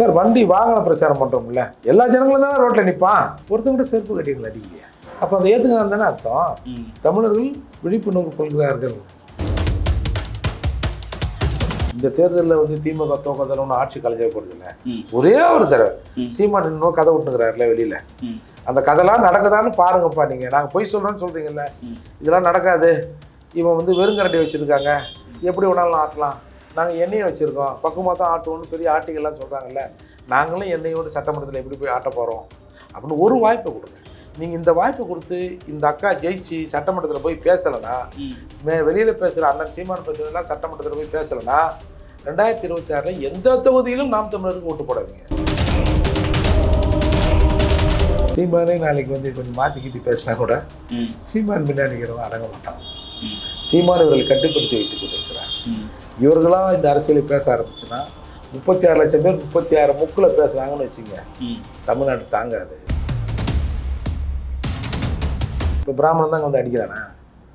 Sir வண்டி வாகன பிரச்சாரம் பண்ணுறோம்ல எல்லா ஜனங்களும் தானே ரோட்டில் நிற்பான் ஒருத்தங்க கூட செருப்பு கட்டிங்களா அடிக்கலையா அப்போ அந்த ஏற்றுக்கலாம் தானே அர்த்தம். தமிழர்கள் விழிப்புணர்வு கொள்கிறார்கள். இந்த தேர்தலில் வந்து திமுக தோக்கத்தில் ஒன்றும் ஆட்சி கலைஞ்ச போகிறது இல்லை. ஒரே ஒரு தடவை ம். சீமான் இன்னும் கதை விட்டுங்கிறாருல வெளியில். அந்த கதைலாம் நடக்குதான்னு பாருங்கப்பா நீங்கள் நாங்கள் பொய் சொல்கிறோன்னு சொல்கிறீங்கல்ல. இதெல்லாம் நடக்காது. இவன் வந்து வெறுங்கரண்டி வச்சுருக்காங்க. எப்படி வேணாலும் ஆட்டலாம் நாங்கள் எண்ணெயை வச்சுருக்கோம் பக்குவமாக தான் ஆட்டுவோம்னு பெரிய ஆட்டிகள்லாம் சொல்கிறாங்கல்ல நாங்களும் எண்ணெயோடு சட்டமன்றத்தில் எப்படி போய் ஆட்ட போகிறோம் அப்படின்னு ஒரு வாய்ப்பை கொடுங்க நீங்கள் இந்த வாய்ப்பை கொடுத்து இந்த அக்கா ஜெயிச்சு சட்டமன்றத்தில் போய் பேசலைன்னா ம். வெளியில் பேசுகிற அண்ணன் சீமான் பேசுறதெல்லாம் சட்டமன்றத்தில் போய் பேசலைன்னா ரெண்டாயிரத்தி இருபத்தி ஆறில் எந்த தொகுதியிலும் நாம் தமிழருக்கு ஓட்டு போடாதீங்க சீமானே நாளைக்கு வந்து கொஞ்சம் மாற்றி கீத்தி பேசினா கூட. சீமான் பின்னாடி அடங்க மாட்டான். சீமான் இவர்களை கட்டுப்படுத்தி வைத்துக் கொண்டிருக்கிறார். இவர்களாக இந்த அரசியலை பேச ஆரம்பிச்சுன்னா முப்பத்தி ஆறு லட்சம் பேர் முப்பத்தி ஆறு முக்கில் பேசுனாங்கன்னு வச்சுங்க. தமிழ்நாடு தாங்காது. இப்போ பிராமணன் தான் வந்து அடிக்கிறானா?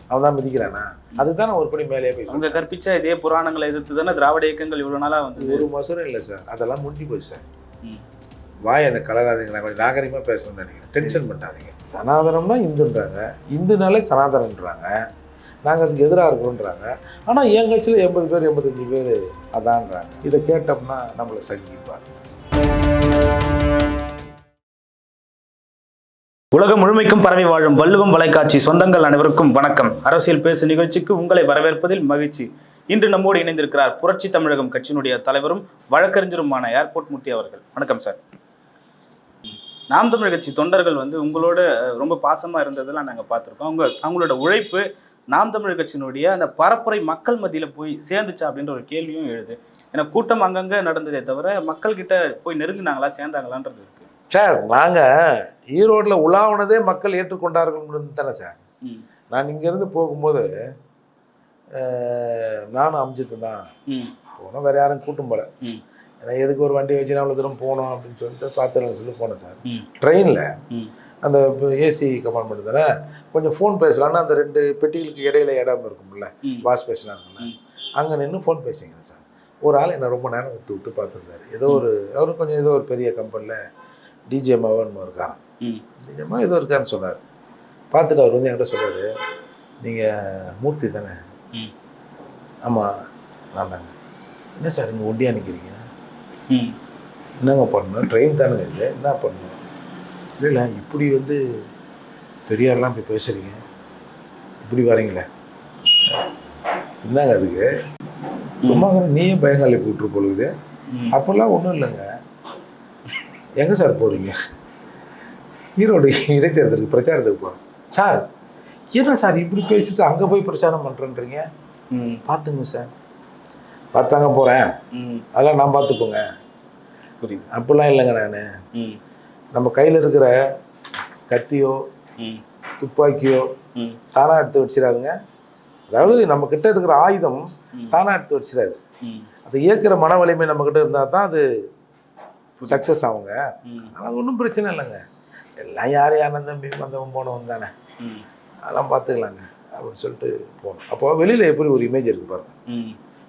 அவன் தான் மிதிக்கிறானா? அதுதான் ஒரு படி மேலேயே போய் அவங்க கற்பிச்ச இதே புராணங்களை எதிர்த்து தானே திராவிட இயக்கங்கள் இவ்வளவு நாளா வந்தது ஒரு மசரும் இல்லை சார். அதெல்லாம் முடிஞ்சு போச்சு சார். ம். வாய் எனக்கு கலராதீங்க. நான் கொஞ்சம் நாகரிகமாக பேசணும்னு நினைக்கிறேன். டென்ஷன் பண்ணாதீங்க. சனாதனம்னா இந்துன்றாங்க. இந்துனாலே சனாதனன்றாங்க. நாங்கள் அதுக்கு எதிராக இருக்கிறோன்றாங்க ஆனால் என் கட்சியில் எண்பது பேர் எண்பத்தஞ்சு பேர் அதான்றாங்க. இதை கேட்டோம்னா நம்மளை சங்கிப்பார் உலகம் முழுமைக்கும் பரவி வாழும் வள்ளுவம் வலைக்காட்சி சொந்தங்கள் அனைவருக்கும் வணக்கம். அரசியல் பேசு நிகழ்ச்சிக்கு உங்களை வரவேற்பதில் மகிழ்ச்சி. இன்று நம்மோடு இணைந்திருக்கிறார் புரட்சி தமிழகம் கட்சியினுடைய தலைவரும் வழக்கறிஞருமான ஏர்போர்ட் மூர்த்தி அவர்கள். வணக்கம் சார். நாம் தமிழ் கட்சி தொண்டர்கள் வந்து உங்களோட ரொம்ப பாசமா இருந்ததெல்லாம் நாங்க பார்த்துருக்கோம். அவங்க அவங்களோட உழைப்பு நாம் தமிழ் கட்சியினுடைய அந்த பரப்புரை மக்கள் மத்தியில போய் சேர்ந்துச்சா அப்படின்ற ஒரு கேள்வியும் எழுது. ஏன்னா கூட்டம் அங்கங்க நடந்ததே தவிர மக்கள் கிட்ட போய் நெருங்கினாங்களா சேர்ந்தாங்களான்றது இருக்கு. சார் நாங்கள் ஈரோட்டில் உலாவுனதே மக்கள் ஏற்றுக்கொண்டார்கள் தானே சார். நான் இங்கேருந்து போகும்போது நானும் அம்ஜித்து தான் போனோம். வேறு யாரும் கூட்டும் போல. ஏன்னா எதுக்கு ஒரு வண்டி வச்சு அவ்வளோ தூரம் போகணும் அப்படின்னு சொல்லிட்டு பார்த்துருன்னு சொல்லி போனேன் சார். ட்ரெயினில். அந்த ஏசி கம்பார்ட்மெண்ட் தானே? கொஞ்சம் ஃபோன் பேசலாம்னா அந்த ரெண்டு பெட்டிகளுக்கு இடையில இடம் இருக்கும்ல. வாஷ் பேசலாம் இருக்கும்ல. அங்கே நின்று ஃபோன் பேசிக்கிறேன் சார் ஒரு ஆள் என்னை ரொம்ப நேரம் உத்து உத்து பார்த்துருந்தாரு. ஏதோ ஒரு அவர் கொஞ்சம் ஏதோ ஒரு பெரிய கம்பெனியில் டிஜே மவன் இருக்காராம். ம். டிஜேமா ஏதோ இருக்காருன்னு சொன்னார். பார்த்துட்டு அவர் வந்து என்கிட்ட சொல்றாரு நீங்கள் மூர்த்தி தானே. ஆமாம் நான் தாங்க. என்ன சார் இங்கே ஒண்டியா நிற்கிறீங்க ம், என்னங்க பண்ணணும்? ட்ரெயின் தானுங்க இது. என்ன பண்ணணும்? இல்லை இல்லை இப்படி வந்து பெரியாரெலாம் இப்படி பேசுகிறீங்க இப்படி வரீங்களே. என்னங்க அதுக்கு. சும்மா நீயே பயங்காலி கூப்பிட்டு பொழுது. அப்போல்லாம் ஒன்றும் இல்லைங்க. எங்கே சார் போகிறீங்க ஈரோடு இடைத்தேர்தலுக்கு பிரச்சாரத்துக்கு போகிறோம் சார் என்ன சார் இப்படி பேசிட்டு அங்கே போய் பிரச்சாரம் பண்ணுறேன்றீங்க பார்த்துங்க சார். பார்த்தாங்க போகிறேன். அதெல்லாம் நான் பார்த்துக்கோங்க புரியுது. அப்படிலாம் இல்லைங்க நான். நம்ம கையில் இருக்கிற கத்தியோ துப்பாக்கியோ தானாக எடுத்து வச்சிடாதுங்க. அதாவது நம்ம கிட்ட இருக்கிற ஆயுதம். தானாக எடுத்து வச்சிடாது. அதை இயக்கிற மன வலிமை நம்ம கிட்ட இருந்தால் தான் அது சக்ஸஸ் ஆகுங்க. ம், அது ஒன்றும் பிரச்சனை இல்லைங்க. எல்லாம் யார் யாரும் தம்பி வந்தவன் போனவன் தானே. அதெல்லாம் பார்த்துக்கலாங்க. அப்படின்னு சொல்லிட்டு போனோம். அப்போ வெளியில் எப்படி ஒரு இமேஜ் இருக்கு பாருங்க.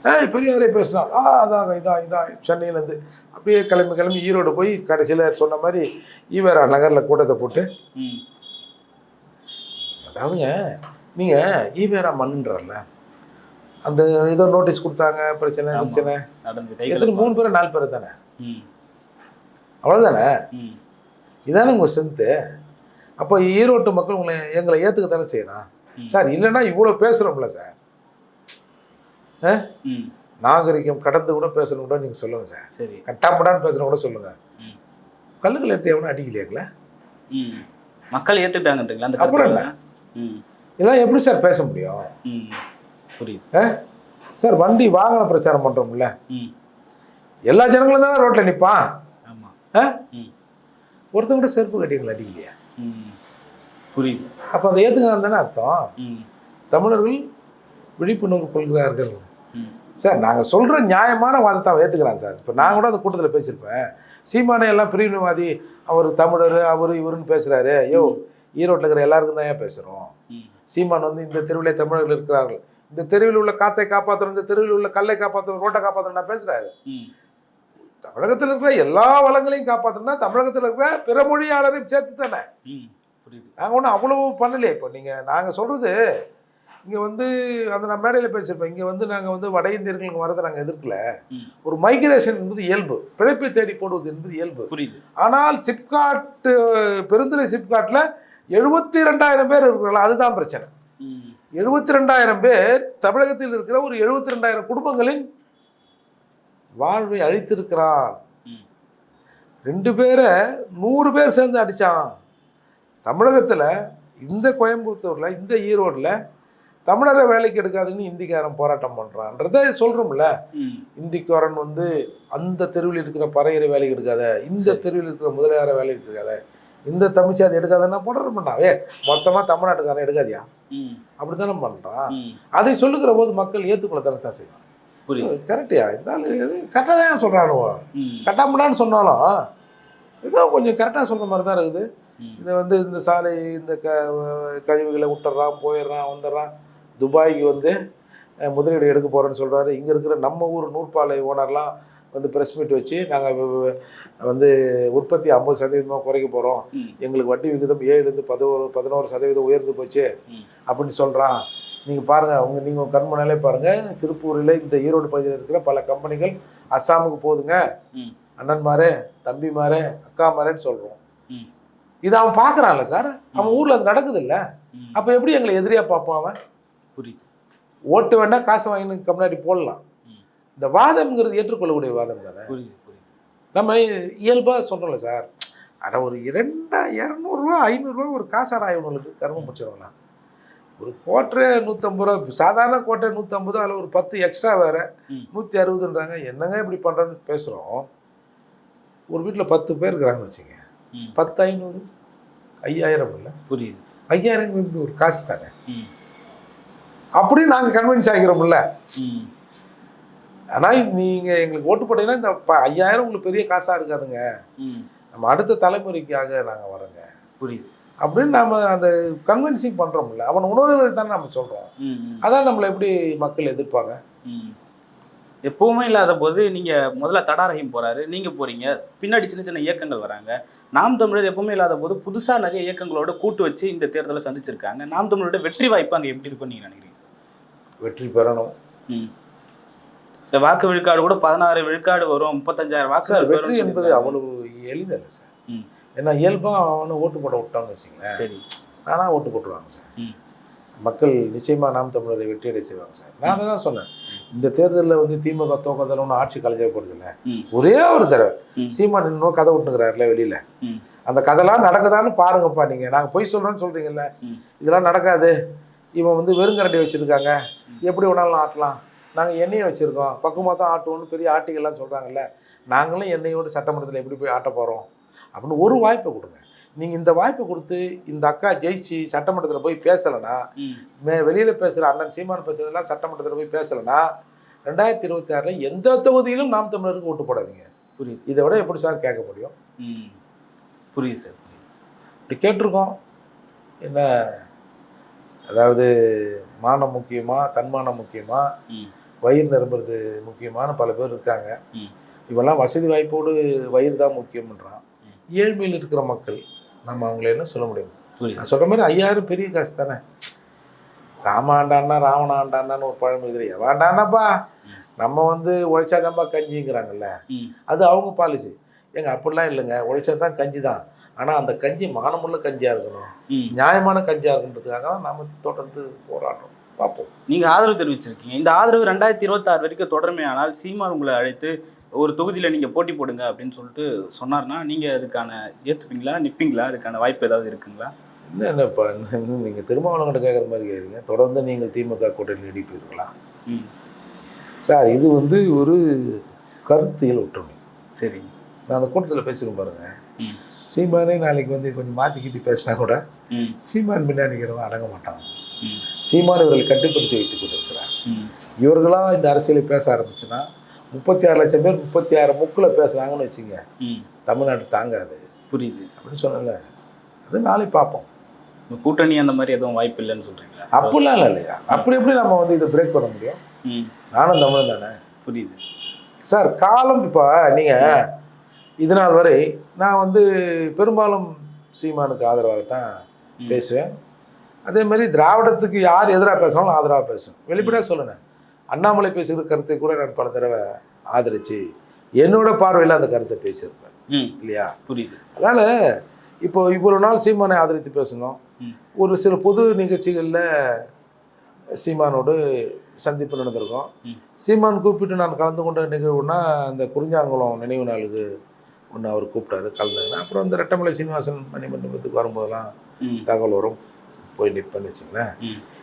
ஏய் பெரியாரே பேசினார் ஆ அதாங்க இதான் இதான் சென்னையிலேருந்து. அப்படியே கிளம்பி கிளம்பி ஈரோடு போய் கடைசியில் சொன்ன மாதிரி ஈவேரா நகரில் கூட்டத்தை போட்டு ம், அதாவதுங்க நீங்கள் ஈவேரா மண்ணுன்றல்ல அந்த ஏதோ நோட்டீஸ் கொடுத்தாங்க பிரச்சனை. பிரச்சனை. எத்தனை மூணு பேர் நாலு பேர் தானே? ம், அவ்வளோதானே இதானே உங்கள் ஸ்ட்ரென்த்து அப்போ ஈரோட்டு மக்கள் உங்களை எங்களை ஏற்றுக்க தானே செய்யணும். சார் இல்லைன்னா இவ்வளோ பேசுகிறோம்ல சார். நாகரிகம் கடந்து கூட பேசணும் கூட நீங்கள் சொல்லுங்கள் சார். சரி. கட்டாமடான்னு பேசணும் கூட சொல்லுங்கள். கல்லுகள் எடுத்து எவனும் அடிக்கலையாங்களா? ம். மக்கள் ஏத்துக்கிட்டாங்கன்றீங்களா அந்த அப்புறம்? ம், இதெல்லாம் எப்படி சார் பேச முடியும்? ம், புரியுது. சார் வண்டி வாகன பிரச்சாரம் பண்ணுறோம்ல ம், எல்லா ஜனங்களும் தானே ரோட்டில் நிற்பான் ஆமா. ஆ? ம், ஒருத்தங்க கூட செருப்பு கட்டிங்களா அடிக்கலையா? ம், புரியுது. அப்போ அதை ஏற்றுக்கலாம் தானே அர்த்தம்? ம், தமிழர்கள் விழிப்புணர்வு கொள்கிறார்கள். சார் நாங்கள் சொல்கிற நியாயமான வாதத்தை அவன் ஏற்றுக்கிறான் சார். இப்போ நான் கூட அந்த கூட்டத்தில் பேசியிருப்பேன். சீமானே எல்லாம் பிரிவினைவாதி அவர் தமிழர் அவர் இவருன்னு பேசுகிறாரு ஐயோ ஈரோட்டில் இருக்கிற எல்லாருக்கும் தான் ஏன் பேசுகிறோம் சீமான் வந்து இந்த தெருவிலே தமிழர்கள் இருக்கிறார்கள். இந்த தெருவில் உள்ள காத்தை காப்பாற்றணும் இந்த தெருவில் உள்ள கல்லை காப்பாற்றணும் ரோட்டை காப்பாற்றணும் நான் பேசுகிறாரு தமிழகத்தில் இருக்கிற எல்லா வளங்களையும் காப்பாற்றணும்னா தமிழகத்தில் இருக்கிற பிற மொழியாளரையும் சேர்த்து தானே நாங்கள் ஒன்றும் அவ்வளவு பண்ணலையே. இப்போ நீங்கள் நாங்கள் சொல்கிறது இங்கே வந்து அந்த நான் மேடையில் பேசியிருப்பேன் இங்கே வந்து நாங்கள் வந்து வட இந்தியர்களுக்கு வரதை நாங்கள் எதிர்க்கல. ஒரு மைக்ரேஷன் என்பது இயல்பு. பிழைப்பை தேடி போடுவது என்பது இயல்பு. புரியுது. ஆனால் சிப்காட் பெருந்துறை சிப்காட்டில் எழுபத்தி ரெண்டாயிரம் பேர் இருக்கிறாங்களா அதுதான் பிரச்சனை. எழுபத்தி ரெண்டாயிரம் பேர் தமிழகத்தில் இருக்கிற ஒரு எழுபத்தி ரெண்டாயிரம் குடும்பங்களின் வாழ்வை அழித்திருக்கிறான். ரெண்டு பேரை நூறு பேர் சேர்ந்து அடிச்சான். தமிழகத்தில் இந்த கோயம்புத்தூரில் இந்த ஈரோட்டில் தமிழரை வேலைக்கு எடுக்காதுன்னு இந்திக்காரன் போராட்டம் பண்ணுறான்றதை சொல்கிறோம்ல இந்திக்காரன் வந்து அந்த தெருவில் இருக்கிற பறையரை வேலைக்கு எடுக்காத இந்த. தெருவில் இருக்கிற முதலியாரை வேலைக்கு எடுக்காத இந்த தமிழ்ச்சாதி எடுக்காதன்னா போராட்டம் பண்ணான் ஏ மொத்தமாக தமிழ்நாட்டுக்காரன் எடுக்காதியா? அப்படி தானே பண்ணுறான் அதை சொல்லுகிற போது மக்கள் ஏற்றுக்கொள்ள தானே சார் செய்வான் கரெக்டியா? இருந்தாலும் கரெக்டாக தான் சொல்கிறானுவோ ம். கட்டாமடான்னு சொன்னாலும் ஏதோ கொஞ்சம் கரெக்டாக சொல்கிற மாதிரி தான் இருக்குது. இதை வந்து இந்த சாலை இந்த க கழிவுகளை விட்டுறான் போயிடுறான் வந்துடுறான். துபாய்க்கு வந்து முதலீடு எடுக்க போகிறேன்னு சொல்கிறாரு இங்கே இருக்கிற நம்ம ஊர் நூற்பாலை ஓனர்லாம் வந்து ப்ரெஸ் மீட் வச்சு நாங்கள் வந்து உற்பத்தி ஐம்பது சதவீதமாக குறைக்க போகிறோம் எங்களுக்கு வட்டி விகிதம் ஏழுலேருந்து பதினோரு பதினோரு சதவீதம் உயர்ந்து போச்சு. அப்படின்னு சொல்கிறான் நீங்கள் பாருங்கள் உங்கள் நீங்கள் கண்மனாலே பாருங்கள் திருப்பூரில் இந்த ஈரோடு பகுதியில் இருக்கிற பல கம்பெனிகள் அஸ்ஸாமுக்கு போகுதுங்க. அண்ணன்மாரே தம்பிமாரே அக்காமாரேன்னு சொல்கிறோம். இது அவன் பார்க்குறான்ல சார். அவன் ஊரில் அது நடக்குது இல்லை. அப்போ எப்படி எங்களை எதிரியாக பார்ப்பான் அவன்? புரியுது. ஓட்டு வேணா காசு வாங்கினு முன்னாடி போடலாம். இந்த வாதம்ங்கிறது ஏற்றுக்கொள்ளக்கூடிய வாதம் தானே? புரியுது புரியுது. நம்ம இயல்பாக சொல்கிறோம்ல சார் அட ஒரு இரண்டா இரநூறுவா ஐநூறுரூவா ஒரு காசாடா இவனுக்கு கர்மம் முடிச்சிடலாம் ஒரு கோட்டரை நூற்றம்பது ரூபா சாதாரண கோட்டை நூற்றம்பது அதில் ஒரு பத்து எக்ஸ்ட்ரா வேறு. நூற்றி அறுபதுன்றாங்க. என்னங்க இப்படி பண்ணுறேன்னு பேசுகிறோம் ஒரு வீட்டில் பத்து பேர் இருக்கிறாங்கன்னு வச்சுங்க பத்து ஐநூறு ஐயாயிரம் இல்லை? புரியுது. ஐயாயிரம் ஒரு காசு தானே? ம் அப்படியும் நாங்கள் கன்வின்ஸ் ஆகிறோம்ல ஆனால் நீங்கள் எங்களுக்கு ஓட்டு போட்டீங்கன்னா இந்த ஐயாயிரம் உங்களுக்கு பெரிய காசாக இருக்காதுங்க. நம்ம அடுத்த தலைமுறைக்காக நாங்கள் வரோங்க புரியுது. அப்படின்னு நாம அந்த கன்வின்சிங் பண்ணுறோம்ல அவன் உணர்வதை தானே நம்ம சொல்கிறோம் அதான் நம்மளை எப்படி மக்கள் எதிர்ப்பாங்க. எப்பவுமே இல்லாத போது நீங்க முதல்ல தடாரகம் போறாரு நீங்க போறீங்க. பின்னாடி சின்ன சின்ன இயக்கங்கள் வராங்க. நாம் தமிழர் எப்பவுமே இல்லாத போது புதுசா நிறைய இயக்கங்களோட கூட்டு வச்சு இந்த தேர்தலை சந்திச்சிருக்காங்க. நாம் தமிழரோட வெற்றி வாய்ப்பு அங்க எப்படி இருக்கும்னு நீங்க நினைக்கிறீங்க? வெற்றி பெறணும். இந்த வாக்கு விழுக்காடு கூட பதினாறு விழுக்காடு வரும் முப்பத்தஞ்சாயிரம் வாக்கு வெற்றி என்பது அவ்வளவு எளிதல்ல சார். ஏன்னா இயல்பாக அவனை ஓட்டு போட விட்டான்னு வச்சுங்களேன் சரி நானாக ஓட்டு போட்டுருவாங்க சார் ம். மக்கள் நிச்சயமாக நாம் தமிழரை வெற்றியடை செய்வாங்க சார் நான் தான் சொன்னேன் இந்த தேர்தலில் வந்து திமுக தோக்கத்தில் ஒன்றும் ஆட்சி கலைஞ்சே போகிறதில்ல. ஒரே ஒரு தடவை ம். சீமான் இன்னும் கதை விட்டுங்கிறாருல வெளியில். அந்த கதைலாம் நடக்குதான்னு பாருங்கப்பா நீங்கள் நாங்கள் பொய் சொல்கிறோன்னு சொல்கிறீங்கல்ல. இதெல்லாம் நடக்காது இவன் வந்து வெறுங்கரண்டி வச்சுருக்காங்க. எப்படி வேணாலும் ஆட்டலாம். நாங்கள் எண்ணெயை வச்சுருக்கோம். பக்குவமாக தான் ஆட்டுவோம்னு பெரிய ஆட்டிகள்லாம் சொல்கிறாங்கல்ல நாங்களும் எண்ணெயோடு சட்டமன்றத்தில் எப்படி போய் ஆட்ட போகிறோம் அப்படின்னு ஒரு வாய்ப்பை கொடுங்க. நீங்கள் இந்த வாய்ப்பை கொடுத்து இந்த அக்கா ஜெயிச்சு சட்டமன்றத்தில் போய் பேசலைன்னா ம். வெளியில் பேசுகிற அண்ணன் சீமான் பேசுறதெல்லாம் சட்டமன்றத்தில் போய் பேசலைன்னா ரெண்டாயிரத்தி இருபத்தி ஆறில் எந்த தொகுதியிலும் நாம் தமிழருக்கு ஓட்டு போடாதீங்க. புரியுது. இதை விட எப்படி சார் கேட்க முடியும்? புரியுது சார். இப்படி கேட்டிருக்கோம். என்ன அதாவது மானம் முக்கியமா தன்மானம் முக்கியமா வயிறு நிரம்புறது முக்கியமான பல பேர் இருக்காங்க. இவெல்லாம் வசதி வாய்ப்போடு வயிறு தான் முக்கியம்ன்றான். ஏழ்மையில் இருக்கிற மக்கள் நம்ம அவங்கள என்ன சொல்ல முடியும்? நான் சொல்ற மாதிரி ஐயாயிரம் பெரிய காசு தானே? ராமாண்டான்னா ராவணாண்டான்னு ஒரு பழமொழி தெரியும் எவாண்டானாப்பா ம். நம்ம வந்து உழைச்சாதான்ப்பா கஞ்சிங்கிறாங்கல்ல. அது அவங்க பாலிசி ஏங்க அப்படிலாம் இல்லைங்க. உழைச்சா தான் கஞ்சி தான். ஆனால் அந்த கஞ்சி மானமுள்ள கஞ்சியாக இருக்கணும். ம். நியாயமான கஞ்சியாக இருக்குன்றதுக்காக தான் நாம தொடர்ந்து போராடுறோம். பார்ப்போம். நீங்க ஆதரவு தெரிவிச்சிருக்கீங்க. இந்த ஆதரவு ரெண்டாயிரத்தி இருபத்தாறு வரைக்கும் தொடர்மையானால் சீமான் உங்களை அழைத்து ஒரு தொகுதியில நீங்க போட்டி போடுங்க அப்படின்னு சொல்லிட்டு சொன்னார்னா நீங்க அதுக்கான ஏத்துப்பீங்களா நிப்பீங்களா? அதுக்கான வாய்ப்பு ஏதாவது இருக்குங்களா? என்னப்பா இன்னும் நீங்கள் திருமாவளவங்கிட்ட கேட்குற மாதிரி கேட்குறீங்க தொடர்ந்து நீங்கள் திமுக கூட்டணி நீடிப்பீர்களா? ம். சார் இது வந்து ஒரு கருத்தியல் ஒற்றுமை. சரி. நான் அந்த கூட்டத்தில் பேசிருக்கேன் பாருங்க. ம். சீமானே நாளைக்கு வந்து கொஞ்சம் மாற்றி கீத்தி பேசினா கூட சீமான் பின்னாடி இருக்கிறவன் அடங்க மாட்டான். சீமான் இவர்களை கட்டுப்படுத்தி வைத்துக் கொண்டிருக்கிறார். இவர்களாக இந்த அரசியலை பேச ஆரம்பிச்சுன்னா முப்பத்தி ஆறு லட்சம் பேர் முப்பத்தி ஆறு முக்கில் பேசுனாங்கன்னு வச்சுங்க. தமிழ்நாடு தாங்காது. புரியுது. அப்படின்னு சொன்னல அது நாளை பார்ப்போம். கூட்டணி அந்த மாதிரி எதுவும் வாய்ப்பு இல்லைன்னு சொல்றீங்களா? அப்படிலாம் இல்லை இல்லையா? அப்படி எப்படி நம்ம வந்து இதை பிரேக் பண்ண முடியும்? நானும் தமிழன் தானே? புரியுது. சார் காலம் இப்போ நீங்கள் இது நாள் வரை நான் வந்து பெரும்பாலும் சீமானுக்கு ஆதரவாக தான். பேசுவேன். அதே மாதிரி திராவிடத்துக்கு யார் எதிராக பேசினாலும் ஆதரவாக பேசுவேன். வெளிப்படையாக சொல்லுனேன் அண்ணாமலை பேசுகிற கருத்தை கூட நான் பல தடவை ஆதரிச்சு என்னோட பார்வையில் அந்த கருத்தை பேசியிருப்பேன். இல்லையா? புரியுது. அதனால் இப்போ இவ்வளோ நாள் சீமானை ஆதரித்து பேசணும். ஒரு சில பொது நிகழ்ச்சிகளில் சீமானோடு சந்திப்பு நடந்திருக்கும். சீமான் கூப்பிட்டு நான் கலந்து கொண்ட நிகழ்வுனா அந்த குறிஞ்சாங்குளம் நினைவு நாளுக்கு ஒன்று அவர் கூப்பிட்டாரு கலந்துங்க அப்புறம் இந்த ரெட்டமலை சீனிவாசன் மணிமண்டபத்துக்கு வரும்போதெல்லாம் தகவல் வரும். போய் நிற்பேன்னு வச்சுங்களேன்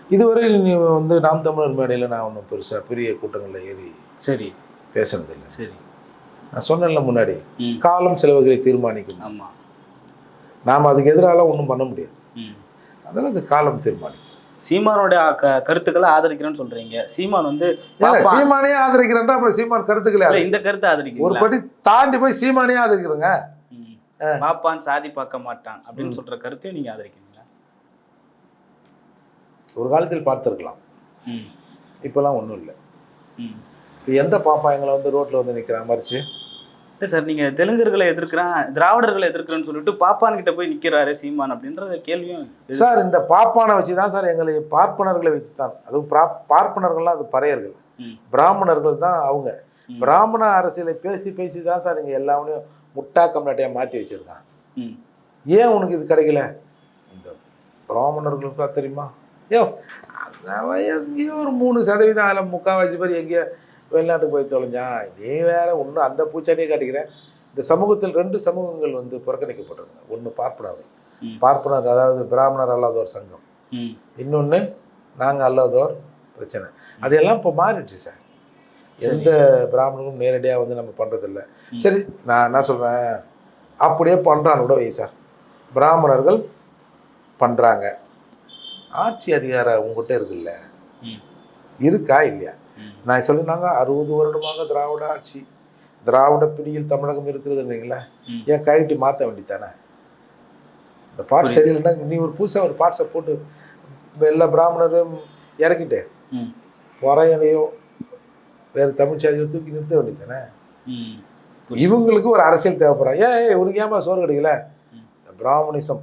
இதுவரை நீ வந்து நாம் தமிழர் மேடையில் நான் ஒன்றும் பெருசாக பெரிய கூட்டங்களில் ஏறி சரி. பேசுனதில்லை. சரி. நான் சொன்னேன்ல முன்னாடி காலம் செலவுகளை தீர்மானிக்கும். ஆமா. நாம் அதுக்கு எதிரால ஒன்றும் பண்ண முடியாது. அதனால் அது காலம் தீர்மானிக்கும். சீமானோட கருத்துக்களை ஆதரிக்கிறேன்னு சொல்றீங்க. சீமான் வந்து சீமானே ஆதரிக்கிறேன்டா அப்புறம் சீமான் கருத்துக்களை இந்த கருத்தை ஒரு ஆதரிக்கிறீங்களா படி தாண்டி போய் சீமானே ஆதரிக்கிறேங்க. பாப்பான் சாதி பார்க்க மாட்டான் அப்படின்னு. சொல்ற கருத்தையும் நீங்க ஆதரிக்கிறீங்களா? ஒரு காலத்தில் பார்த்துருக்கலாம். ம். இப்போலாம் ஒன்றும் இல்லை. இப்போ எந்த பாப்பா எங்களை வந்து ரோட்டில் வந்து நிற்கிறான் மறிச்சு? இல்ல சார் நீங்க தெலுங்கர்களை எதிர்க்கிறான் திராவிடர்களை எதிர்க்கிறேன்னு சொல்லிட்டு பாப்பான் கிட்ட போய் நிக்கிறாரு சீமான் அப்படின்ற கேள்வியும் சார் இந்த பாப்பானை வச்சு தான் சார் எங்களை பார்ப்பனர்களை வைத்து தான் அதுவும் பிரா- பார்ப்பனர்கள்லாம் அது பறையர்கள். பிராமணர்கள் தான் அவங்க. பிராமண அரசியலை பேசி பேசி தான் சார் இங்கே எல்லாவனையும் முட்டா கம்நாட்டையாக மாற்றி வச்சிருக்கான் ஏன் உனக்கு இது கிடைக்கல? இந்த பிராமணர்களுக்கா தெரியுமா? ஐயோ அவன் எங்கேயோ ஒரு மூணு சதவீதம் அதில் முக்கால்வாசி பேர் எங்கேயோ வெளிநாட்டுக்கு போய் தொலைஞ்சான் நீ வேற ஒன்றும் அந்த பூச்சாண்டியே காட்டிக்கிறேன் இந்த சமூகத்தில் ரெண்டு சமூகங்கள் வந்து புறக்கணிக்கப்பட்டிருக்காங்க. ஒன்று பார்ப்பனர்கள். பார்ப்பனர் அதாவது பிராமணர் அல்லாதோர் சங்கம். இன்னொன்று நாங்கள் அல்லாதோர் பிரச்சனை. அதெல்லாம் இப்போ மாறிடுச்சு சார். எந்த பிராமணரும் நேரடியாக வந்து நம்ம பண்ணுறதில்ல. சரி நான் என்ன சொல்கிறேன் அப்படியே பண்ணுறான்னு கூட வை சார். பிராமணர்கள் பண்ணுறாங்க ஆட்சி அதிகாரம் உங்ககிட்ட இருக்குல்ல. இருக்கா இல்லையா? நான் சொல்லினாங்க அறுபது வருடமாக திராவிட ஆட்சி திராவிட பிடியில் தமிழகம் இருக்கிறதுன்றீங்களா. ஏன் கழட்டி மாற்ற வேண்டித்தானே இந்த புரியுது. சரியில்லைன்னா நீ ஒரு புதுசாக ஒரு பாட்ஸை போட்டு எல்லா பிராமணரும் இறக்கிட்டு ம். பொறையனையோ வேறு தமிழ் சாதியோ தூக்கி நிறுத்த வேண்டியதானே இவங்களுக்கு ஒரு அரசியல் தேவைப்படுறோம் ஏன் ஏய், உனக்கு ஏமா சோறு கிடைக்கல? பிராமணிசம்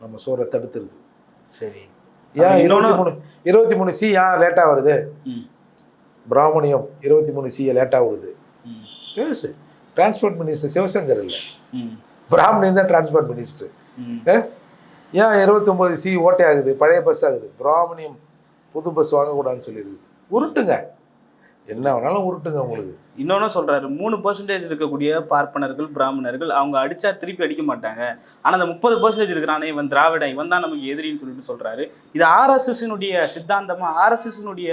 நம்ம சோறை தடுத்துருக்கு. சரி. ஏன் இருபத்தி மூணு இருபத்தி மூணு சி ஏன் லேட்டாக வருது? ம். பிராமணியம் இருபத்தி மூணு சியை லேட்டாக வருது பேசு. டிரான்ஸ்போர்ட் மினிஸ்டர் சிவசங்கர் இல்லை. பிராமணியம் தான் டிரான்ஸ்போர்ட் மினிஸ்டர் ஏன் இருபத்தொம்போது சி ஓட்டை ஆகுது பழைய பஸ் ஆகுது? பிராமணியம் புது பஸ் வாங்கக்கூடாதுன்னு சொல்லியிருக்கு உருட்டுங்க. என்ன வேணாலும் உருட்டுங்க உங்களுக்கு. இன்னொன்னு சொல்றாரு மூணு பர்சன்டேஜ் இருக்கக்கூடிய பார்ப்பனர்கள் பிராமணர்கள் அவங்க அடிச்சா திருப்பி அடிக்க மாட்டாங்க. ஆனா அந்த முப்பது பர்சன்டேஜ் இருக்கிறானே இவன் திராவிடன் இவன் தான் நமக்கு எதிரின்னு சொல்லிட்டு சொல்றாரு. இது ஆர்எஸ்எஸ்னுடைய சித்தாந்தமா ஆர்எஸ்எஸ்னுடைய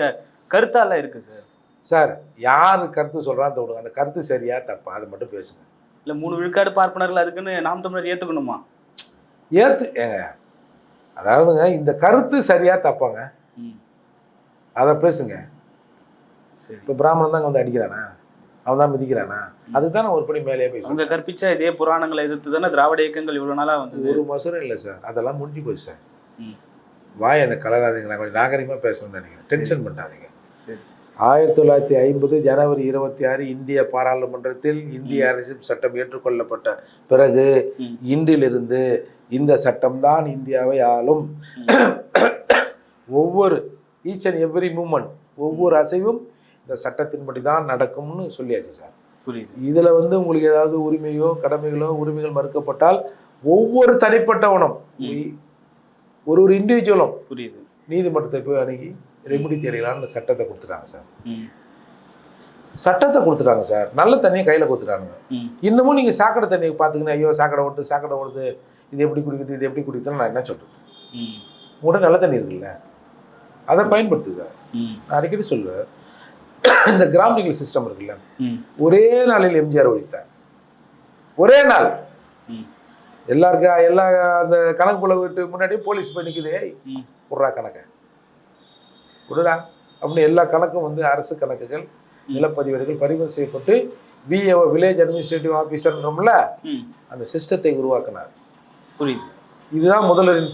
கருத்தால இருக்கு சார் சார் யார் கருத்து சொல்கிறான்னு தோணுங்க அந்த கருத்து சரியா தப்பா அதை மட்டும் பேசுங்க. இல்ல மூணு விழுக்காடு பார்ப்பனர்கள் அதுக்குன்னு நாம் தமிழர் ஏத்துக்கணுமா? ஏத்து ஏங்க. அதாவதுங்க இந்த கருத்து சரியா தப்பாங்க. அதை பேசுங்க. இப்போ பிராமணன் தான் வந்து அடிக்கிறானா? அவன் தான் மிதிக்கிறானா? அதுதான் ஒரு படி மேலேயே போய் அவங்க. கற்பிச்ச இதே புராணங்களை எதிர்த்து தானே திராவிட இயக்கங்கள் இவ்வளவு நாளா வந்தது? ஒரு மசூரம் இல்லை சார் அதெல்லாம் முடிஞ்சு போச்சு சார். வாய் எனக்கு கலராதீங்க. நான் கொஞ்சம் நாகரிகமாக பேசணும்னு நினைக்கிறேன். டென்ஷன் பண்ணாதீங்க ஆயிரத்தி தொள்ளாயிரத்தி ஐம்பது ஜனவரி இருபத்தி ஆறு இந்திய பாராளுமன்றத்தில் இந்திய அரசின் சட்டம் ஏற்றுக்கொள்ளப்பட்ட பிறகு. இன்றிலிருந்து இந்த சட்டம்தான் இந்தியாவை ஆளும். ஒவ்வொரு ஈச் அண்ட் எவ்ரி மூமெண்ட் ஒவ்வொரு அசைவும் இந்த சட்டத்தின்படி தான் நடக்கும்னு சொல்லியாச்சு சார். புரியுது. இதில் வந்து உங்களுக்கு ஏதாவது உரிமையோ கடமைகளோ உரிமைகள் மறுக்கப்பட்டால் ஒவ்வொரு தனிப்பட்டவனும். ஒரு ஒரு இண்டிவிஜுவலும் புரியுது. நீதிமன்றத்தை போய் அணுகி ரெமிடி தேடிக்கலாம்னு சட்டத்தை கொடுத்துட்டாங்க சார். சட்டத்தை கொடுத்துட்டாங்க சார். நல்ல தண்ணியை கையில் கொடுத்துட்டானுங்க. இன்னமும் நீங்கள் சாக்கடை தண்ணியை பார்த்துக்கின்னு ஐயோ சாக்கடை ஓட்டு சாக்கடை ஓடுது இது எப்படி குடிக்குது இது எப்படி குடிக்குதுன்னு நான் என்ன சொல்கிறது ம். உங்கள்கிட்ட நல்ல தண்ணி இருக்குல்ல? அதை பயன்படுத்துங்க. நான் அடிக்கடி சொல்லுவேன். இந்த கிராம் லீகல் சிஸ்டம் இருக்குல்ல ஒரே நாளில் எம்ஜிஆர் ஒழித்தார். ஒரே நாள். எல்லாருக்கும் எல்லா அந்த கணக்கு புள்ள வீட்டு முன்னாடி போலீஸ் போய் நிற்குது விட்றா கணக்கை. விடுடா அப்படின்னு எல்லா கணக்கும் வந்து அரசு கணக்குகள் நிலப்பதிவேடுகள் பறிமுதல் செய்யப்பட்டு விஏஓ வில்லேஜ் அட்மினிஸ்ட்ரேட்டிவ் ஆஃபீஸர்ன்றோம்ல அந்த சிஸ்டத்தை உருவாக்கினார். புரியுது. இதுதான் முதல்வரின்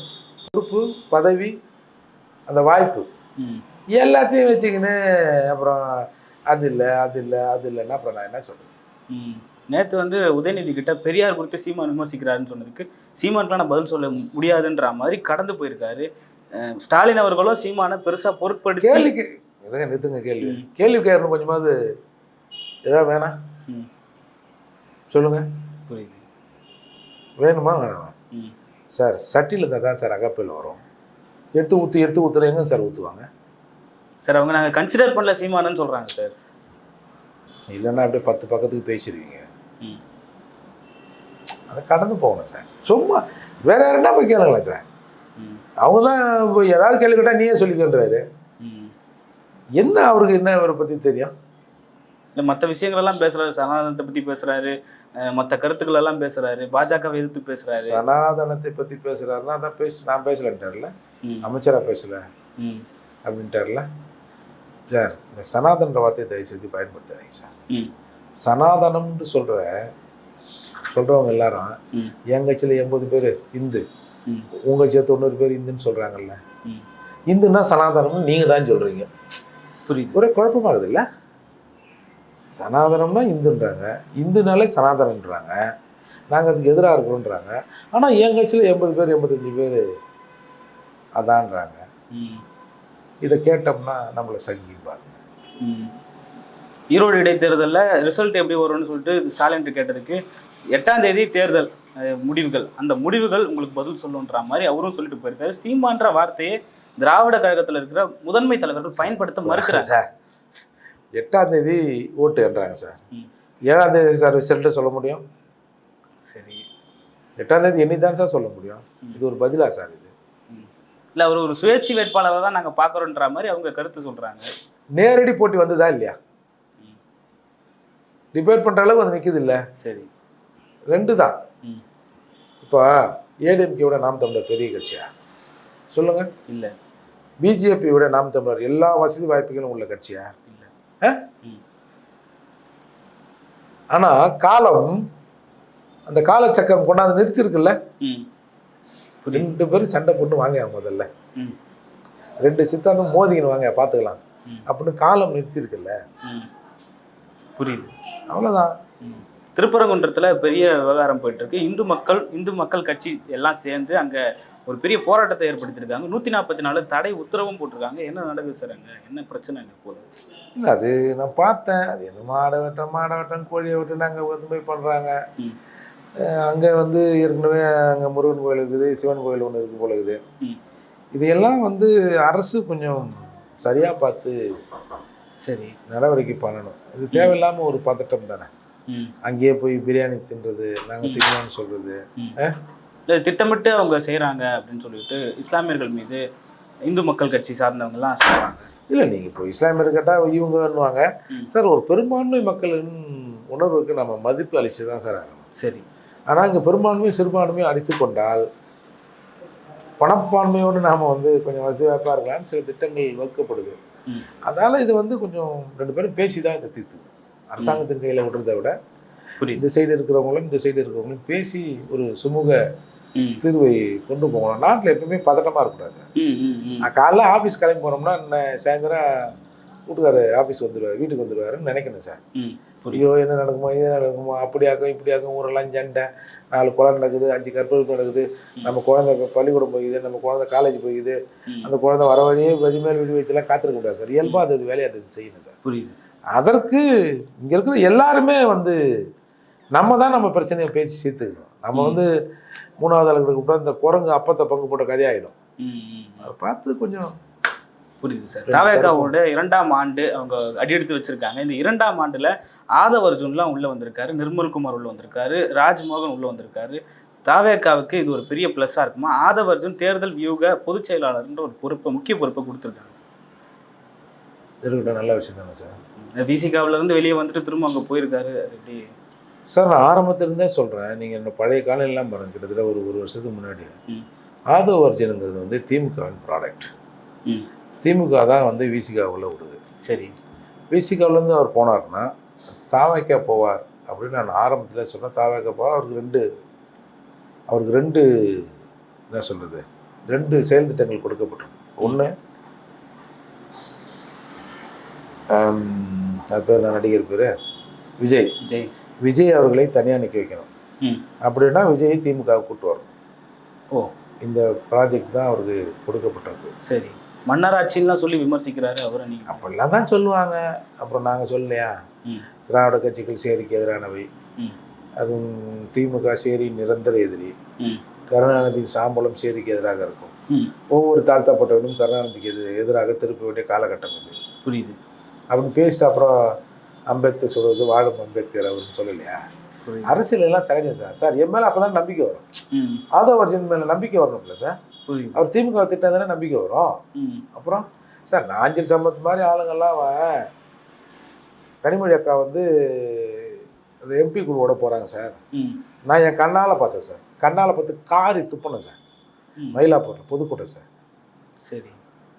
பொறுப்பு பதவி அந்த வாய்ப்பு. எல்லாத்தையும் வச்சுக்கின்னு அப்புறம் அது இல்லை அது இல்லை அது இல்லைன்னா அப்புறம் நான் என்ன சொல்கிறது. நேத்து வந்து உதயநிதி கிட்ட பெரியார் குறித்து சீமான் விமர்சிக்கிறாருன்னு சொன்னதுக்கு சீமானுக்குலாம் நான் பதில் சொல்ல முடியாதுன்ற மாதிரி கடந்து போயிருக்காரு. ஸ்டாலின் அவர்களும் சீமானை பெருசா பொருட்படுத்தி கேள்வி கே இருங்க நிறுத்துங்க கேள்வி. கேள்வி கேட்கணும் கொஞ்சமாவது ஏதாவது வேணாம். சொல்லுங்க புரியுது வேணுமா வேணாமா. சார் சட்டியில் இருந்தால் தான் சார் அகப்பையில் வரும் எடுத்து ஊற்றி எடுத்து ஊற்றுற எங்க சார் ஊற்றுவாங்க சார் அவங்க நாங்க கன்சிடர் பண்ணல சீமானன்னு சொல்றாங்க சார் இல்லைன்னா அப்படியே பத்து பக்கத்துக்கு பேசிடுவீங்க. அதை கடந்து போகணும் சார் சும்மா வேற யாருன்னா போய் கேளுங்களேன் சார். அவங்க தான் இப்போ ஏதாவது கேள்வி கேட்டால் நீயே சொல்லிக்கன்றாரு. என்ன அவருக்கு என்ன இவரை பற்றி தெரியும் இல்ல மத்த விஷயங்கள் எல்லாம் பேசுறாரு சனாதனத்தை பேசுறாரு அஹ் மத்த கருத்துக்கள் எல்லாம் பேசுறாரு பாஜக எதிர்த்து பேசுறாரு சனாதனத்தை பற்றி பேசுகிறாருன்னா அதான் பேச நான் பேசலன்ட்டார்ல. அமைச்சராக பேசல ம். அப்படின்ட்டார்ல சார் இந்த சனாதன்ற வார்த்தையை தயவு செஞ்சு பயன்படுத்தாதீங்க சார். சனாதனம்னு சொல்கிற சொல்கிறவங்க எல்லாரும். என் கட்சியில் எண்பது பேர் இந்து. உங்கள் கட்சியில் தொண்ணூறு பேர் இந்துன்னு சொல்கிறாங்கல்ல. இந்துன்னா சனாதனம்னு நீங்கள் தான் சொல்கிறீங்க புரியுது. ஒரே குழப்பமாகுது இல்லை சனாதனம்னா இந்துன்றாங்க. இந்துனாலே சனாதனன்றாங்க நாங்கள் அதுக்கு எதிராக இருக்கிறோன்றாங்க. ஆனால் என் கட்சியில் எண்பது பேர் எண்பத்தஞ்சு பேர் அதான்றாங்க. இதை கேட்டோம்னா நம்மளை சங்கிப்பாங்க. ஈரோடு இடைத்தேர்தல்ல ரிசல்ட் எப்படி வரும்னு சொல்லிட்டு ஸ்டாலின் கேட்டதுக்கு எட்டாம் தேதி தேர்தல். முடிவுகள். அந்த முடிவுகள் உங்களுக்கு பதில் சொல்லுன்ற மாதிரி அவரும் சொல்லிட்டு போயிருக்காரு. சீமான்ற வார்த்தையை திராவிட கழகத்துல இருக்கிற முதன்மை தலைவர்கள் பயன்படுத்த மறுக்கிறார். சார் எட்டாம் தேதி ஓட்டு என்றாங்க சார். ஏழாம் தேதி சார் ரிசல்ட்டு சொல்ல முடியும்? சரி. எட்டாம் தேதி எண்ணி தான் சார் சொல்ல முடியும். இது ஒரு பதிலா சார் இது? இல்ல அவர் ஒரு சுயேட்சை வேட்பாளரை தான் நாங்க பாக்குறோன்ற மாதிரி அவங்க கருத்து சொல்றாங்க. நேரடி போட்டி வந்ததா இல்லையா. டிபேட் பண்ணுற அளவுக்கு அது நிற்குது இல்லை? சரி. ரெண்டு தான். இப்போ ஏடிஎம்கேவோட நாம் தமிழர் பெரிய கட்சியா? சொல்லுங்க. இல்ல. பிஜேபியோட நாம் தமிழர் எல்லா வசதி வாய்ப்புகளும் உள்ள கட்சியா? இல்ல. ஆ? ம். ஆனா காலம் அந்த காலச்சக்கரம் கொண்டாந்து நிறுத்திருக்குல்ல ரெண்டு பேரும் சண்டை போட்டு வாங்க முதல்ல? ம். ரெண்டு சித்தாந்தம் மோதிக்கின்னு வாங்க பார்த்துக்கலாம். அப்படின்னு காலம் நிறுத்திருக்குல்ல ம். புரியுது. அவ்வளோதான் ம். திருப்பரங்குன்றத்துல பெரிய விவகாரம் போயிட்டு இருக்கு இந்து மக்கள் இந்து மக்கள் கட்சி எல்லாம் சேர்ந்து அங்க ஒரு பெரிய போராட்டத்தை ஏற்படுத்தியிருக்காங்க. நூத்தி நாற்பத்தி நாலு தடை உத்தரவும் போட்டிருக்காங்க. என்ன நடக்குது சார் அங்க? என்ன பிரச்சனை அங்க போகுது? இல்லை அது நான் பார்த்தேன். அது என்ன மாடை வெட்டம் மாடை வெட்டம் கோழியை வெட்டம் அங்கே வந்து போய் பண்ணுறாங்க. அங்கே வந்து ஏற்கனவே அங்கே முருகன் கோயில் இருக்குது சிவன் கோயில் ஒன்று இருக்குது போல இருக்குது. இதையெல்லாம் வந்து அரசு கொஞ்சம் சரியாக பார்த்து சரி. நடவடிக்கை பண்ணணும். இது தேவையில்லாமல் ஒரு பதட்டம் தானே. அங்கேயே போய் பிரியாணி தின்றது நாங்கள் ம். திங்கலாம்னு சொல்கிறது இல்ல திட்டமிட்டு அவங்க செய்றாங்க அப்படின்னு சொல்லிட்டு இஸ்லாமியர்கள் மீது இந்து மக்கள் கட்சி சார்ந்தவங்க எல்லாம் சொல்றாங்க இல்லை நீங்கள் இப்போ இஸ்லாமியர் கேட்டால் இவங்கன்னுவாங்க. சார் ஒரு பெரும்பான்மை மக்களின் உணர்வுக்கு நம்ம மதிப்பு அளித்து தான் சார் ஆகணும். சரி. ஆனால் இங்கே பெரும்பான்மையும் சிறுபான்மையும் அடித்து கொண்டால் பணப்பான்மையோடு நாம் வந்து கொஞ்சம் வசதி வாய்ப்பாக இருக்கலாம்னு சில திட்டங்கள் வகுக்கப்படுது. அதனால் இது வந்து கொஞ்சம் ரெண்டு பேரும் பேசி தான் இதை தீர்த்து அரசாங்கத்தின் கையில் விடுறதை விட இந்த சைடு இருக்கிறவங்களும் இந்த சைடு இருக்கிறவங்களும் பேசி ஒரு சுமூக. தீர்வை கொண்டு போகணும் நாட்டில் எப்பவுமே பதட்டமாக இருக்கக்கூடாது சார். நான் காலைல ஆஃபீஸ் கிளம்பி போனோம்னா என்ன சாயந்தரம் வீட்டுக்காரு ஆஃபீஸ் வந்துடுவார் வீட்டுக்கு வந்துடுவாருன்னு நினைக்கணும் சார். ஐயோ என்ன நடக்குமோ இது நடக்குமோ அப்படியாக்கும் இப்படியாக்கும் ஊரெல்லாம் சண்டை நாலு குழந்தை நடக்குது அஞ்சு கற்பழிப்பு நடக்குது. நம்ம குழந்தை பள்ளிக்கூடம் போகுது நம்ம குழந்தை காலேஜ் போகுது. அந்த குழந்தை வர வழியே வழிமேல் வெடி வச்சுலாம் காத்திருக்க கூடாது சார். இயல்பாக அது அது வேலையை அது செய்யணும் சார். புரியுது. அதற்கு இங்கே இருக்கிற எல்லாருமே வந்து நம்ம தான் நம்ம பிரச்சனையை பேசி தீர்த்துக்கணும் நம்ம. வந்து மூணாவது ஆளுங்களுக்கு கூப்பிட்டா இந்த குரங்கு அப்பத்தை பங்கு போட்ட கதையாயிடும். அதை பார்த்து கொஞ்சம் புரியுது சார். தாவேகாவோட இரண்டாம் ஆண்டு அவங்க அடியெடுத்து வச்சிருக்காங்க. இந்த இரண்டாம் ஆண்டுல ஆதவ அர்ஜுன்லாம் உள்ள வந்திருக்காரு நிர்மல்குமார் உள்ள வந்திருக்காரு ராஜ்மோகன் உள்ள வந்திருக்காரு. தாவேகாவுக்கு இது ஒரு பெரிய ப்ளஸ்ஸாக இருக்குமா? ஆதவ அர்ஜுன் தேர்தல் வியூக பொதுச் செயலாளர்ன்ற ஒரு பொறுப்பை முக்கிய பொறுப்பை கொடுத்துருக்காங்க. நல்ல விஷயம் தானே சார். விசிகாவில இருந்து வெளியே வந்துட்டு திரும்ப அங்க போயிருக்காரு. அது எப்படி? சார் நான் ஆரம்பத்திலிருந்தே சொல்கிறேன் நீங்கள் என்ன பழைய காலம் எல்லாம் பாருங்க. கிட்டத்தட்ட ஒரு ஒரு வருஷத்துக்கு முன்னாடி. ஆதவ அர்ஜுனுங்கிறது வந்து திமுகவின் ப்ராடக்ட். திமுக தான் வந்து விசிகா உள்ள விடுது. சரி. விசிகாவிலேருந்து அவர் போனார்னா தாவைக்கா போவார் அப்படின்னு நான் ஆரம்பத்தில் சொன்னேன். தாவைக்கா போவார். அவருக்கு ரெண்டு அவருக்கு ரெண்டு என்ன சொல்கிறது ரெண்டு செயல் திட்டங்கள் கொடுக்கப்பட்டிருக்கு. ஒன்று அது பேர் நான் நடிகர் பேர் விஜய். விஜய். விஜய் அவர்களை தனியாக நிற்க வைக்கணும். அப்படின்னா விஜய் திமுக கூட்டு வரணும். ஓ. இந்த ப்ராஜெக்ட் தான் அவருக்கு கொடுக்கப்பட்டிருக்கு. சரி. மன்னராட்சின்லாம் சொல்லி விமர்சிக்கிறாரு அவரை நீங்கள் அப்படிலாம் தான் சொல்லுவாங்க. அப்புறம் நாங்கள் சொல்லலையா? திராவிட கட்சிகள் சேரிக்கு எதிரானவை. அதுவும் திமுக சேரி நிரந்தர எதிரி. கருணாநிதியின் சாம்பலம் சேரிக்கு எதிராக இருக்கும். ஒவ்வொரு தாழ்த்தப்பட்டவனும் கருணாநிதிக்கு எது எதிராக திருப்ப வேண்டிய காலகட்டம் இது. புரியுது. அப்படின்னு பேசிட்டு அப்புறம் அம்பேத்கர் சொல்வது வாழும் அம்பேத்கர் அவர்னு சொல்லலையா? அரசியல் எல்லாம் சகஜம் சார். சார் என் மேலே அப்போ தான் நம்பிக்கை வரும். ஆதவ அர்ஜுன் மேலே நம்பிக்கை வரணும்ல சார். அவர் திமுக திட்டம் தானே நம்பிக்கை வரும். அப்புறம் சார் நாஞ்சில் சம்பத் மாதிரி ஆளுங்கள்லாம் அவன் கனிமொழி அக்கா வந்து அந்த எம்பி குழுவோட போகிறாங்க சார். நான் என் கண்ணால் பார்த்தேன் சார். கண்ணால் பார்த்து காரி துப்பணும் சார். மயிலாப்பூரில் புதுக்கோட்டை சார். சரி.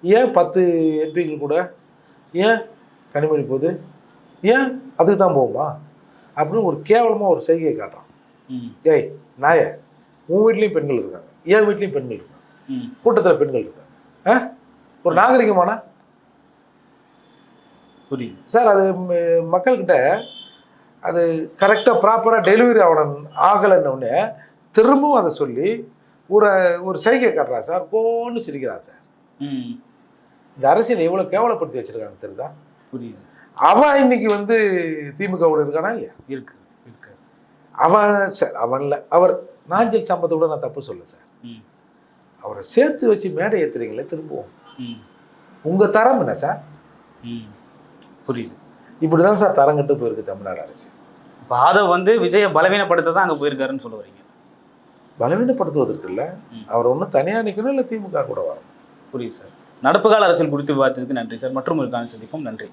ஏன் பத்து எம்பிகள் கூட? ஏன் கனிமொழி போகுது ஏன் அதுக்கு தான் போகுமா? அப்படின்னு ஒரு கேவலமாக ஒரு செய்கையை காட்டுறான். ஏய் நாயே உன் வீட்லேயும் பெண்கள் இருக்காங்க. என் வீட்லேயும் பெண்கள் இருக்காங்க. கூட்டத்தில் பெண்கள் இருக்காங்க. ஆ? ஒரு நாகரிகமான புரியுது. சார் அது மக்கள்கிட்ட அது கரெக்டாக ப்ராப்பராக டெலிவரி ஆகணும் ஆகலைன்னொடனே திரும்பவும் அதை சொல்லி ஒரு ஒரு செய்கை காட்டுறான் சார். கோன்னு சிரிக்கிறான் சார். இந்த அரசியலை எவ்வளோ கேவலப்படுத்தி வச்சிருக்காங்க தெரியுதா? புரியுது. அவன் இன்னைக்கு வந்து திமுகவோட இருக்கானா இல்லையா? இருக்கு இருக்கு. அவன் சார் அவன்ல அவர் நாஞ்சல் சம்பத்தை கூட நான் தப்பு சொல்ல சார். ம். அவரை சேர்த்து வச்சு மேடை ஏத்துறீங்களே திரும்பவும். ம். உங்கள் தரம் என்ன சார்? ம். புரியுது. இப்படி தான் சார் தரம் கட்டு போயிருக்கு தமிழ்நாடு அரசு. இப்போ ஆதவ் வந்து விஜயை பலவீனப்படுத்த தான் அங்கே போயிருக்காருன்னு சொல்ல வரீங்க. பலவீனப்படுத்துவதற்கு இல்லை. ம். அவர் ஒன்றும் தனியாக நிற்கணும் இல்லை திமுக கூட வரணும்? புரியுது சார். நடப்பு கால அரசியல் குறித்து விவாதத்துக்கு நன்றி சார். மற்றும் ஒரு காலம் சந்திப்போம். நன்றி.